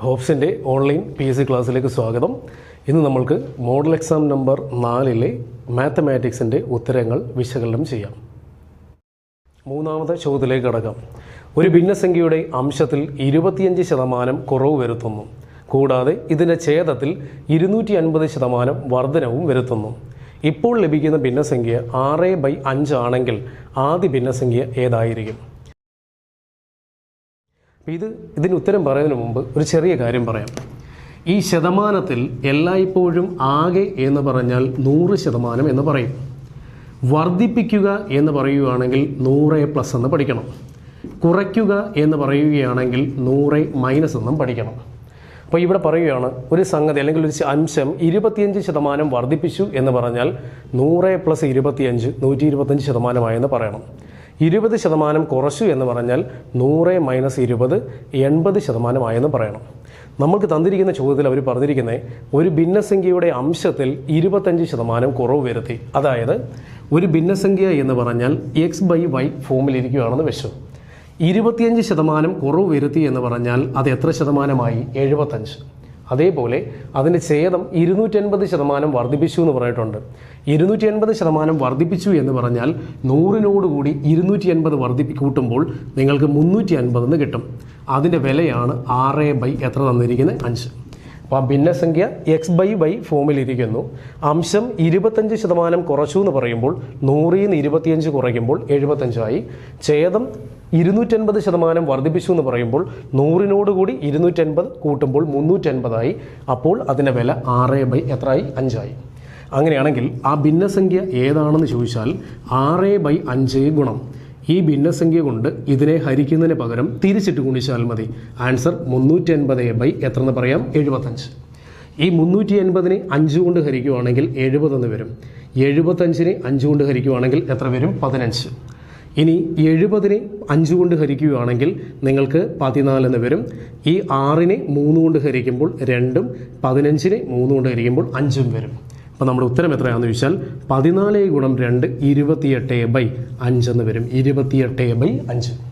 ഹോപ്സിന്റെ online P S C ക്ലാസ്സിലേക്ക് സ്വാഗതം. ഇന്ന് നമ്മൾക്ക് മോഡൽ എക്സാം നമ്പർ നാലിലെ മാത്തമാറ്റിക്സിന്റെ ഉത്തരങ്ങൾ വിശകലനം ചെയ്യാം. മൂന്നാമത്തെ ചോദ്യത്തിലേക്ക് കടക്കാം. ഒരു ഭിന്നസംഖ്യയുടെ അംശത്തിൽ ഇരുപത്തിയഞ്ച് ശതമാനം കുറവ് വരുത്തുന്നു. കൂടാതെ ഇതിന്റെ ഛേദത്തിൽ ഇരുന്നൂറ്റി അൻപത് ശതമാനം വർധനവും വരുത്തുന്നു. ഇപ്പോൾ ലഭിക്കുന്ന ഭിന്നസംഖ്യ ആറ് ബൈ അഞ്ചാണെങ്കിൽ ആദ്യ ഭിന്നസംഖ്യ ഏതായിരിക്കും? ഇത് ഇതിന് ഉത്തരം പറയുന്നതിന് മുമ്പ് ഒരു ചെറിയ കാര്യം പറയാം. ഈ ശതമാനത്തിൽ എല്ലായ്പ്പോഴും ആകെ എന്ന് പറഞ്ഞാൽ നൂറ് ശതമാനം എന്ന് പറയും. വർദ്ധിപ്പിക്കുക എന്ന് പറയുകയാണെങ്കിൽ നൂറ് പ്ലസ് എന്ന് പഠിക്കണം. കുറയ്ക്കുക എന്ന് പറയുകയാണെങ്കിൽ നൂറ് മൈനസ് എന്നും പഠിക്കണം. അപ്പോൾ ഇവിടെ പറയുകയാണ് ഒരു സംഗതി അല്ലെങ്കിൽ ഒരു അംശം ഇരുപത്തിയഞ്ച് ശതമാനം വർദ്ധിപ്പിച്ചു എന്ന് പറഞ്ഞാൽ നൂറ് പ്ലസ് ഇരുപത്തിയഞ്ച് നൂറ്റി ഇരുപത്തഞ്ച് ശതമാനമായെന്ന് പറയണം. ഇരുപത് ശതമാനം കുറച്ചു എന്ന് പറഞ്ഞാൽ നൂറ് മൈനസ് ഇരുപത് എൺപത് ശതമാനമായെന്ന് പറയണം. നമുക്ക് തന്നിരിക്കുന്ന ചോദ്യത്തിൽ അവർ പറഞ്ഞിരിക്കുന്നത് ഒരു ഭിന്നസംഖ്യയുടെ അംശത്തിൽ ഇരുപത്തഞ്ച് ശതമാനം കുറവ് വരുത്തി. അതായത് ഒരു ഭിന്നസംഖ്യ എന്ന് പറഞ്ഞാൽ എക്സ് ബൈ വൈ ഫോമിലിരിക്കുകയാണെന്ന് വെച്ചു. ഇരുപത്തിയഞ്ച് ശതമാനം കുറവ് വരുത്തി എന്ന് പറഞ്ഞാൽ അത് എത്ര ശതമാനമായി? എഴുപത്തഞ്ച്. അതേപോലെ അതിന്റെ ഛേദം ഇരുന്നൂറ്റൻപത് ശതമാനം വർദ്ധിപ്പിച്ചു എന്ന് പറഞ്ഞിട്ടുണ്ട്. ഇരുന്നൂറ്റി എൺപത് ശതമാനം വർദ്ധിപ്പിച്ചു എന്ന് പറഞ്ഞാൽ നൂറിനോടുകൂടി ഇരുന്നൂറ്റി എൺപത് വർദ്ധിപ്പി കൂട്ടുമ്പോൾ നിങ്ങൾക്ക് മുന്നൂറ്റി അൻപതെന്ന് കിട്ടും. അതിന്റെ വിലയാണ് ആറ് ബൈ എത്ര തന്നിരിക്കുന്നത്? അഞ്ച്. അപ്പോൾ ആ ഭിന്നസംഖ്യ എക്സ് ബൈ വൈ ഫോമിലിരിക്കുന്നു. അംശം ഇരുപത്തഞ്ച് ശതമാനം കുറച്ചു എന്ന് പറയുമ്പോൾ നൂറിൽ നിന്ന് ഇരുപത്തിയഞ്ച് കുറയ്ക്കുമ്പോൾ എഴുപത്തഞ്ചായി. ഛേദം ഇരുന്നൂറ്റൻപത് ശതമാനം വർദ്ധിപ്പിച്ചു എന്ന് പറയുമ്പോൾ നൂറിനോട് കൂടി ഇരുന്നൂറ്റൻപത് കൂട്ടുമ്പോൾ മുന്നൂറ്റൻപതായി. അപ്പോൾ അതിന്റെ വില ആറ് ബൈ എത്രയായി അഞ്ചായി. അങ്ങനെയാണെങ്കിൽ ആ ഭിന്നസംഖ്യ ഏതാണെന്ന് ചോദിച്ചാൽ ആറ് ബൈ അഞ്ച് ഗുണം. ഈ ഭിന്നസംഖ്യ കൊണ്ട് ഇതിനെ ഹരിക്കുന്നതിന് പകരം തിരിച്ചിട്ട് ഗുണിച്ചാൽ മതി. ആൻസർ മുന്നൂറ്റി അൻപത് ബൈ എത്ര എന്ന് പറയാം? എഴുപത്തഞ്ച്. ഈ മുന്നൂറ്റി എൺപതിനെ അഞ്ച് കൊണ്ട് ഹരിക്കുവാണെങ്കിൽ എഴുപതെന്ന് വരും. എഴുപത്തഞ്ചിനെ അഞ്ച് കൊണ്ട് ഹരിക്കുവാണെങ്കിൽ എത്ര വരും? പതിനഞ്ച്. ഇനി എഴുപതിനെ അഞ്ച് കൊണ്ട് ഹരിക്കുകയാണെങ്കിൽ നിങ്ങൾക്ക് പതിനാലെന്ന് വരും. ഈ ആറിനെ മൂന്ന് കൊണ്ട് ഹരിക്കുമ്പോൾ രണ്ടും പതിനഞ്ചിനെ മൂന്ന് കൊണ്ട് ഹരിക്കുമ്പോൾ അഞ്ചും വരും. അപ്പോൾ നമ്മുടെ ഉത്തരം എത്രയാണെന്ന് ചോദിച്ചാൽ പതിനാല് ഗുണം രണ്ട് ഇരുപത്തിയെട്ട് ബൈ അഞ്ചെന്ന് വരും. ഇരുപത്തിയെട്ട് ബൈ അഞ്ച്.